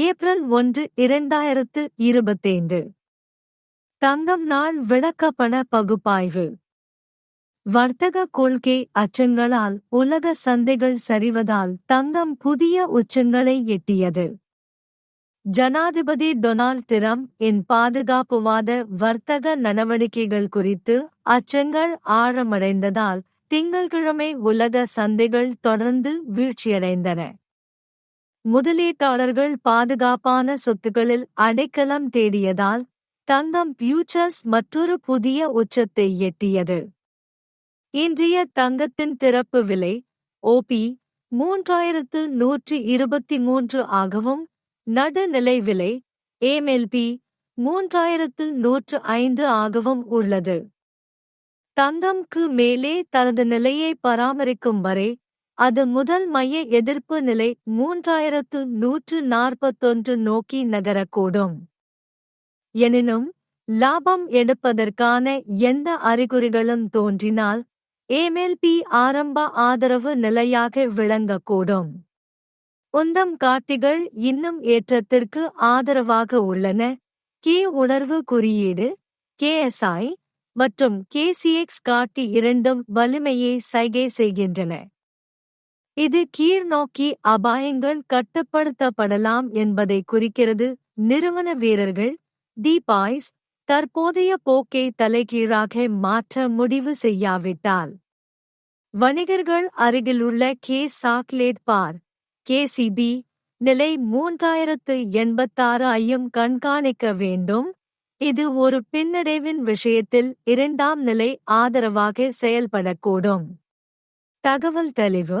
April ஒன்று இரண்டாயிரத்து இருபத்தைந்து. தங்கம் நாள் விளக்கப்பண பகுப்பாய்வு. வர்த்தக கொள்கை அச்சங்களால் உலக சந்தைகள் சரிவதால் தங்கம் புதிய உச்சங்களை எட்டியது. ஜனாதிபதி டொனால்ட் டிரம்ப் இன் பாதுகாப்புவாத வர்த்தக நடவடிக்கைகள் குறித்து அச்சங்கள் ஆழமடைந்ததால் திங்கள்கிழமை உலக சந்தைகள் தொடர்ந்து வீழ்ச்சியடைந்தன. முதலீட்டாளர்கள் பாதுகாப்பான சொத்துக்களில் அடைக்கலம் தேடியதால் தங்கம் பியூச்சர்ஸ் மற்றொரு புதிய உச்சத்தை எட்டியது. இன்றைய தங்கத்தின் திறப்பு விலை ஓபி மூன்றாயிரத்து நூற்றி இருபத்தி மூன்று ஆகவும் நடுநிலை விலை ஏமெல்பி மூன்றாயிரத்து நூற்று ஐந்து ஆகவும் உள்ளது. தங்கம்க்கு மேலே தனது நிலையை பராமரிக்கும் வரை அது முதல் மைய எதிர்ப்பு நிலை மூன்றாயிரத்து நூற்று நாற்பத்தொன்று நோக்கி நகரக்கூடும். எனினும் லாபம் எடுப்பதற்கான எந்த அறிகுறிகளும் தோன்றினால் ஏமெல்பி ஆரம்ப ஆதரவு நிலையாக விளங்கக்கூடும். உந்தம் காட்டிகள் இன்னும் ஏற்றத்திற்கு ஆதரவாக உள்ளன. கே உணர்வு குறியீடு கேஎஸ்ஐ மற்றும் கேசிஎக்ஸ் காட்டி இரண்டும் வலிமையை சைகை செய்கின்றன. இது கீழ்நோக்கி அபாயங்கள் கட்டுப்படுத்தப்படலாம் என்பதை குறிக்கிறது நிறுவன வீரர்கள். தி பாய்ஸ் தற்போதைய போக்கை தலைகீழாக மாற்ற முடிவு செய்யாவிட்டால். வணிகர்கள் அருகிலுள்ள கே. சாக்லேட் பார் கேசிபி நிலை மூன்றாயிரத்து எண்பத்தாறு ஐயும் கண்காணிக்க வேண்டும். இது ஒரு பின்னடைவின் விஷயத்தில் இரண்டாம் நிலை ஆதரவாக செயல்படக்கூடும். தகவல் தெளிவு